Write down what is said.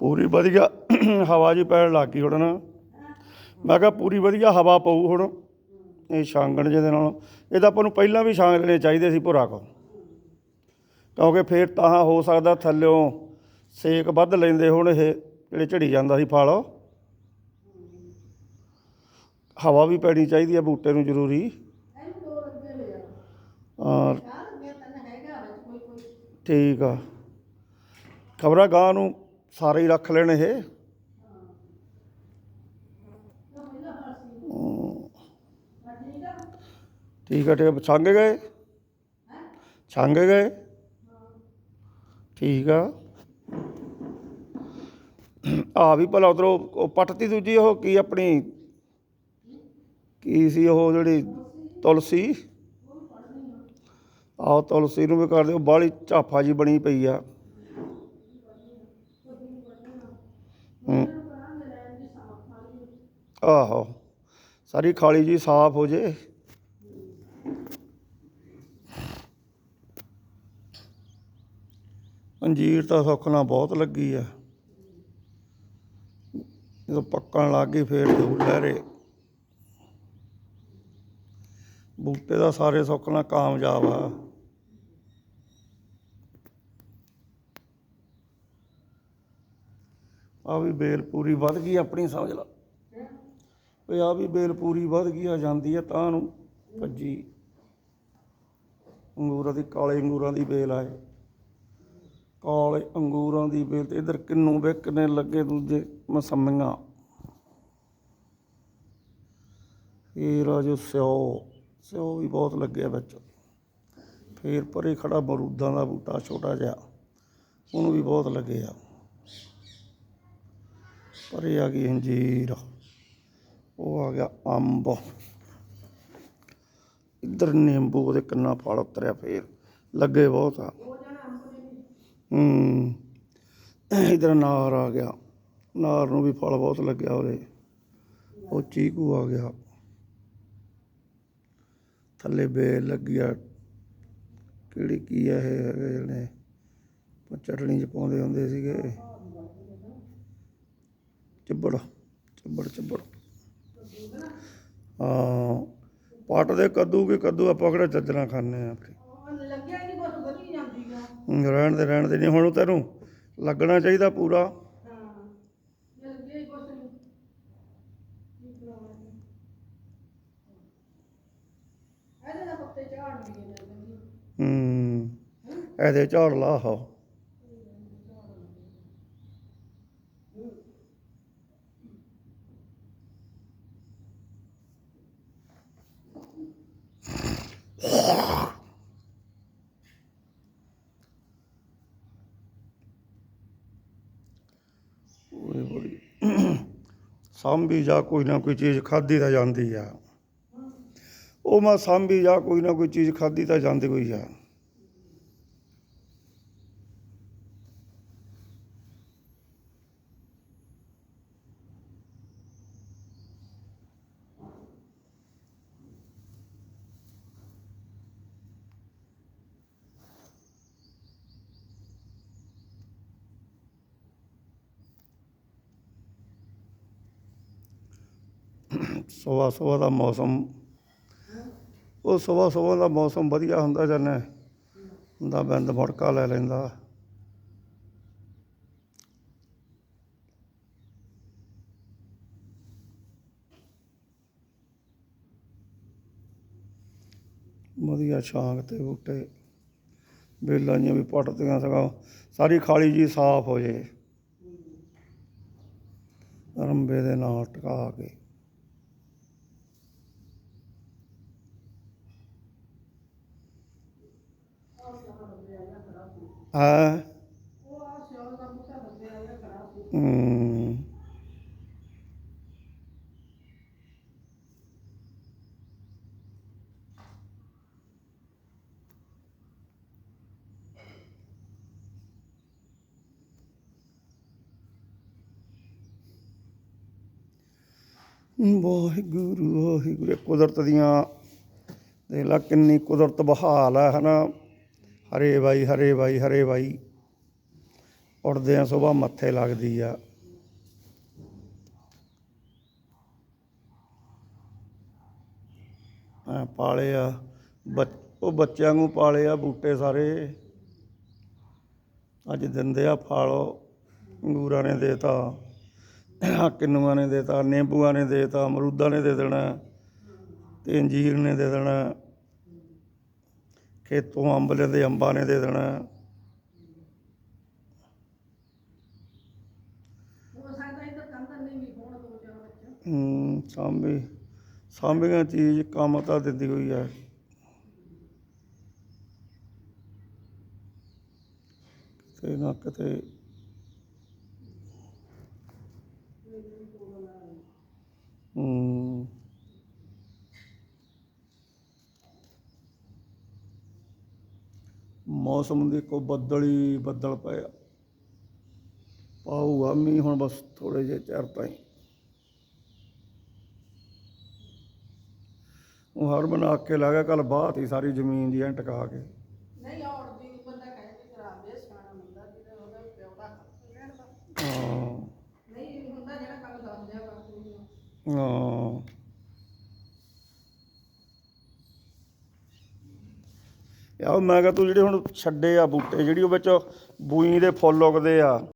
ਪੂਰੀ ਵਧੀਆ ਹਵਾ ਜੀ ਪੈਣ ਲੱਗ ਗਈ ਹੁਣ ਨਾ। ਮੈਂ ਕਿਹਾ ਪੂਰੀ ਵਧੀਆ ਹਵਾ ਪਊ ਹੁਣ ਇਹ ਛਾਂਗਣ ਜਿਹਦੇ ਨਾਲ। ਇਹ ਤਾਂ ਆਪਾਂ ਨੂੰ ਪਹਿਲਾਂ ਵੀ ਛਾਂਗ ਲੈਣੇ ਚਾਹੀਦੇ ਸੀ ਭੁਰਾ ਕੋ। ਕਿਉਂਕਿ ਫੇਰ ਤਾਂ ਹੋ ਸਕਦਾ ਥੱਲਿਓਂ ਸੇਕ ਵੱਧ ਲੈਂਦੇ ਹੁਣ ਇਹ ਜਿਹੜੇ ਝੜੀ ਜਾਂਦਾ ਸੀ ਫਲ। ਹਵਾ ਵੀ ਪੈਣੀ ਚਾਹੀਦੀ ਹੈ ਬੂਟੇ ਨੂੰ ਜ਼ਰੂਰੀ। ਹਾਂ ਠੀਕ ਆ। ਖਬਰਾਂ ਗਾਂ ਨੂੰ ਸਾਰੇ ਹੀ ਰੱਖ ਲੈਣ ਇਹ। ਠੀਕ ਆ ਠੀਕ ਆ ਛੰਗ ਗਏ? ਛੰਗ ਗਏ? ਠੀਕ ਆ। ਆ ਵੀ ਭਲਾ ਉਧਰੋਂ ਪੱਟਤੀ ਦੂਜੀ ਉਹ ਕੀ ਆਪਣੀ? ਕੀ ਸੀ ਉਹ ਜਿਹੜੀ ਤੁਲਸੀ? ਆਹ ਤੁਲਸੀ ਨੂੰ ਵੀ ਕਰਦੇ ਦਿਓ ਬਾਹਲੀ ਝਾਫਾ ਜੀ ਬਣੀ ਪਈ ਆ। ਆਹੋ। ਸਾਰੀ ਖਾਲੀ ਜੀ ਸਾਫ਼ ਹੋ ਜੇ। ਅੰਜੀਰ ਤਾਂ ਸੁੱਖ ਨਾਲ ਬਹੁਤ ਲੱਗੀ ਆ। ਜਦੋਂ ਪੱਕਣ ਲੱਗ ਗਈ ਫੇਰ ਧੂੜ ਲਹਿਰੇ ਬੂਟੇ ਦਾ ਸਾਰੇ ਸੁੱਖ ਨਾਲ ਕਾਮਯਾਬ ਆ। ਆ ਵੀ ਬੇਲ ਪੂਰੀ ਵੱਧ ਗਈ ਆਪਣੀ ਸਮਝ ਲਾ। ਓਏ ਆ ਵੀ ਬੇਲ ਪੂਰੀ ਵੱਧ ਗਈ ਆ, ਜਾਂਦੀ ਆ ਤਾਂ ਨੂੰ ਭੱਜੀ। ਅੰਗੂਰਾਂ ਦੀ ਕਾਲੇ ਅੰਗੂਰਾਂ ਦੀ ਬੇਲ ਆਏ। ਕਾਲੇ ਅੰਗੂਰਾਂ ਦੀ ਬੇਲ ਤੇ ਇਧਰ ਕਿੰਨੂ ਵਿਕਨੇ ਲੱਗੇ ਦੂਜੇ ਮਸੰਮੀਆਂ ਇਹ ਰਾਜੋ ਸਿਓ ਸਿਓ ਵੀ ਬਹੁਤ ਲੱਗਿਆ ਵਿੱਚ। ਫੇਰ ਪਰੇ ਖੜਾ ਮਰੂਦਾਂ ਦਾ ਬੂਟਾ ਛੋਟਾ ਜਿਹਾ, ਉਹਨੂੰ ਵੀ ਬਹੁਤ ਲੱਗੇ ਆ। ਪਰੇ ਆ ਗਈ ਅੰਜੀਰ ਉਹ ਆ ਗਿਆ ਅੰਬ। ਇੱਧਰ ਨਿੰਬੂ ਉਹਦੇ ਕਿੰਨਾ ਫਲ ਉਤਰਿਆ ਫੇਰ। ਲੱਗੇ ਬਹੁਤ ਆ। ਹੂੰ। ਇਧਰ ਨਾਰ ਆ ਗਿਆ। ਨਾਰ ਨੂੰ ਵੀ ਫਲ ਬਹੁਤ ਲੱਗਿਆ ਉਹਦੇ। ਉਹ ਚੀਕੂ ਆ ਗਿਆ। ਥੱਲੇ ਬੇਲ ਲੱਗੀ ਆ। ਕਿਹੜੀ ਕੀ ਆ ਇਹ ਹੈਗੇ ਜਿਹੜੇ ਉਹ ਚਟਣੀ ਚ ਪਾਉਂਦੇ ਹੁੰਦੇ ਸੀਗੇ। ਚੱਬੜ ਚੱਬੜ ਚੱਬੜ। ਹਾਂ, ਪੱਟ ਦੇ ਕੱਦੂ ਕੇ ਕੱਦੂ ਆਪਾਂ ਕਿਹੜਾ ਚੱਜਣਾ ਖਾਣੇ ਆ ਆਪੇ ਲੱਗਿਆ ਨਹੀਂ ਕੁਛ ਵਧੀ ਜਾਂਦੀ ਆ ਰਹਿਣ ਦੇ ਰਹਿਣ ਦੇ, ਨਹੀਂ ਹੁਣ ਤੈਨੂੰ ਲੱਗਣਾ ਚਾਹੀਦਾ ਪੂਰਾ। ਇਹਦੇ ਝਾੜ ਵੀ ਹੂੰ, ਇਹਦੇ ਝਾੜ ਲਾ ਹੋ ਸਾਂਭੀ ਜਾ ਕੋਈ ਨਾ ਕੋਈ ਚੀਜ਼ ਖਾਧੀ ਤਾਂ ਜਾਂਦੀ ਆ। ਉਹ ਮੈਂ ਸਾਂਭੀ ਜਾ ਕੋਈ ਨਾ ਕੋਈ ਚੀਜ਼ ਖਾਧੀ ਤਾਂ ਜਾਂਦੀ ਕੋਈ ਆ। ਸਵਾ ਸਵਾ ਦਾ ਮੌਸਮ। ਉਹ ਸਵਾ ਸਵਾ ਦਾ ਮੌਸਮ ਵਧੀਆ ਹੁੰਦਾ ਜਾਂਦਾ ਹੁੰਦਾ ਬੰਦ ਫੜਕਾ ਲੈ ਲੈਂਦਾ। ਵਧੀਆ ਛਾਂਗ ਤੇ ਬੂਟੇ। ਵੇਲਾਂ ਜੀਆਂ ਵੀ ਪੱਟਦੀਆਂ ਸਗੋਂ ਸਾਰੀ ਖਾਲੀ ਜੀ ਸਾਫ਼ ਹੋ ਜੇ। ਰੰਬੇ ਦੇ ਨਾਲ ਟਕਾ ਕੇ। ਆ ਵਾਹਿਗੁਰੂ ਵਾਹਿਗੁਰੂ। ਕੁਦਰਤ ਦੀਆਂ ਦੇਖ ਲਾ ਕਿੰਨੀ ਕੁਦਰਤ ਬਹਾਲ ਹੈ ਹਨਾ। ਹਰੇ ਬਾਈ ਹਰੇ ਬਾਈ ਹਰੇ ਬਾਈ। ਉੱਠਦੇ ਆ ਸਵੇਰ ਮੱਥੇ ਲੱਗਦੀ ਆ। ਪਾਲੇ ਆ, ਬੱਚ- ਉਹ ਬੱਚਿਆਂ ਨੂੰ ਪਾਲੇ ਆ ਬੂਟੇ ਸਾਰੇ। ਅੱਜ ਦਿੰਦੇ ਆ ਫਲ, ਅੰਗੂਰਾਂ ਨੇ ਦੇਤਾ ਕਿੰਨੂਆਂ ਨੇ ਦੇਤਾ ਨਿੰਬੂਆਂ ਨੇ ਦੇਤਾ ਅਮਰੂਦਾਂ ਨੇ ਦੇ ਦੇਣਾ, ਤੇ ਅੰਜੀਰ ਨੇ ਦੇ ਦੇਣਾ। ਖੇਤੋਂ ਅੰਬ ਲੈਂਦੇ ਅੰਬਾਂ ਨੇ ਦੇ ਦੇਣਾ। ਦੋ ਹੂੰ ਸਾਂਭੀ ਸਾਂਭੀਆਂ ਚੀਜ਼ ਕੰਮ ਤਾਂ ਦਿੰਦੀ ਹੋਈ ਹੈ ਕਿਤੇ ਨਾ ਕਿਤੇ ਹੂੰ ਮੌਸਮ ਦੇਖੋ ਬੱਦਲ ਹੀ ਬੱਦਲ ਪਏ ਆ ਪਾਊਗਾ ਮੀਂਹ ਹੁਣ ਬਸ ਥੋੜੇ ਜਿਹੇ ਚਿਰ ਤਾਈਂ। ਉਹ ਹਰ ਬਣਾ ਕੇ ਲੱਗਾ ਕੱਲ ਬਾਤ ਹੀ ਸਾਰੀ ਜ਼ਮੀਨ ਦੀ ਐਂ ਟਕਾ ਕੇ। ਨਹੀਂ ਔੜਦੀ ਨਹੀਂ ਬੰਦਾ ਕਹੇ ਕਿ ਕਰਾਵੇ ਸਿਆਣਾ ਮੁੰਡਾ ਜਿਹਦਾ ਉਹਦਾ ਪਿਓ ਦਾ ਖਰਚ ਲੈਣ ਦਾ ਹਾਂ। ਨਹੀਂ ਹੁੰਦਾ ਜਿਹੜਾ ਕੰਮ ਦੱਸ ਦਿਆ ਕਰ ਤੂੰ ਹਾਂ। ਯਾਰ ਮੈਂ ਕਿਹਾ ਤੂੰ ਜਿਹੜੇ ਹੁਣ ਛੱਡੇ ਆ ਬੂਟੇ, ਜਿਹੜੀ ਉਹ ਵਿੱਚ ਬੂਈ ਦੇ ਫੁੱਲ ਉੱਗਦੇ ਆ।